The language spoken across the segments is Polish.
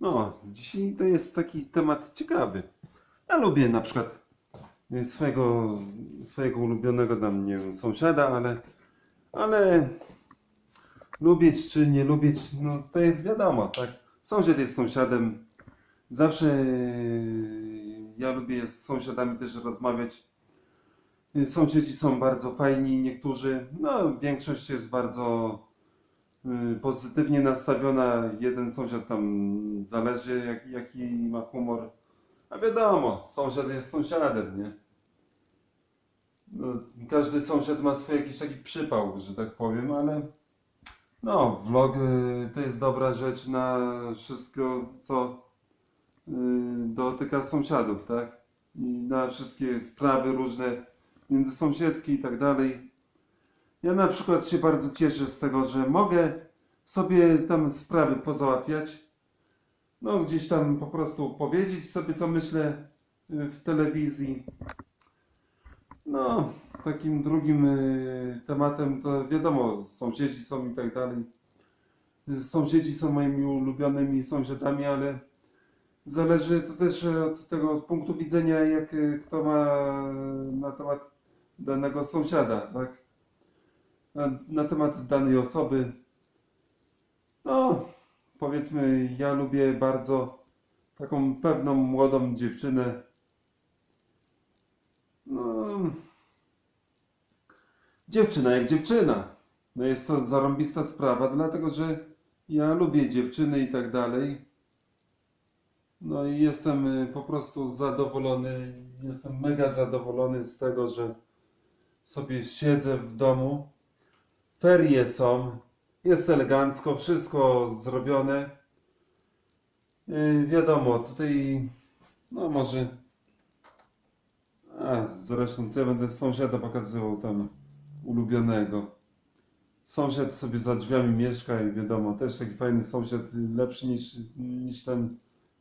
No, dzisiaj to jest taki temat ciekawy. Ja lubię na przykład y, swojego, swojego ulubionego tam, nie wiem, sąsiada, ale, ale lubić czy nie lubić, no to jest wiadomo, tak? Sąsiad jest sąsiadem. Zawsze y, ja lubię z sąsiadami też rozmawiać. Y, Sąsiedzi są bardzo fajni, niektórzy, no większość jest bardzo pozytywnie nastawiona. Jeden sąsiad tam zależy jak, jaki ma humor. A wiadomo, sąsiad jest sąsiadem, nie? No, każdy sąsiad ma swój jakiś taki przypał, że tak powiem, ale no, vlog y, to jest dobra rzecz na wszystko, co y, dotyka sąsiadów, tak? I na wszystkie sprawy różne międzysąsiedzkie i tak dalej. Ja na przykład się bardzo cieszę z tego, że mogę sobie tam sprawy pozałatwiać. No, gdzieś tam po prostu powiedzieć sobie, co myślę y, w telewizji. No, takim drugim y, tematem to wiadomo, sąsiedzi są i tak dalej. Sąsiedzi są moimi ulubionymi sąsiadami, ale zależy to też od tego od punktu widzenia, jak y, kto ma na temat danego sąsiada, tak? Na, temat danej osoby. No, powiedzmy, ja lubię bardzo taką pewną młodą dziewczynę. No, dziewczyna jak dziewczyna. No jest to zarąbista sprawa, dlatego że ja lubię dziewczyny i tak dalej. No i jestem y, po prostu zadowolony, jestem mega zadowolony z tego, że sobie siedzę w domu. Ferie są, jest elegancko, wszystko zrobione. Yy, wiadomo, tutaj, no może, a zresztą co ja będę sąsiada pokazywał tam ulubionego. Sąsiad sobie za drzwiami mieszka i wiadomo, też taki fajny sąsiad, y, lepszy niż, niż ten,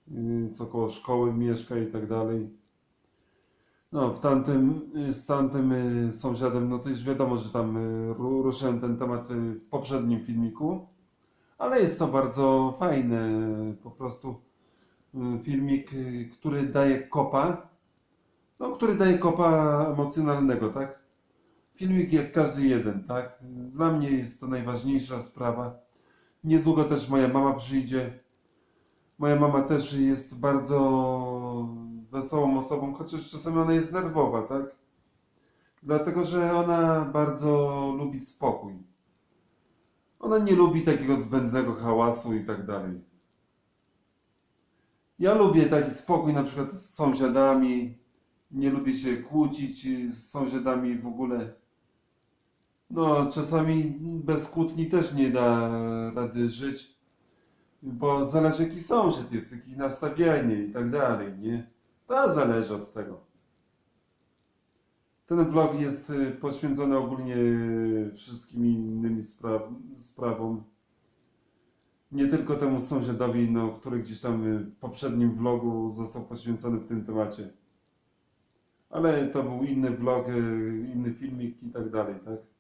yy, co koło szkoły mieszka i tak dalej. No, w tamtym, y, z tamtym y, sąsiadem, no to już wiadomo, że tam y, ru- ruszyłem ten temat w poprzednim filmiku, ale jest to bardzo fajne, po prostu filmik, który daje kopa, no, który daje kopa emocjonalnego, tak? Filmik jak każdy jeden, tak? Dla mnie jest to najważniejsza sprawa. Niedługo też moja mama przyjdzie. Moja mama też jest bardzo wesołą osobą, chociaż czasami ona jest nerwowa, tak? Dlatego, że ona bardzo lubi spokój. Ona nie lubi takiego zbędnego hałasu i tak dalej. Ja lubię taki spokój na przykład z sąsiadami. Nie lubię się kłócić z sąsiadami w ogóle. No, czasami bez kłótni też nie da rady żyć. Bo zależy jaki sąsiad jest, jakie nastawienie i tak dalej, nie? To zależy od tego. Ten vlog jest y, poświęcony ogólnie wszystkim innym spra sprawom. Nie tylko temu sąsiadowi, no, który gdzieś tam y, w poprzednim vlogu został poświęcony w tym temacie. Ale to był inny vlog, y, inny filmik i tak dalej, tak?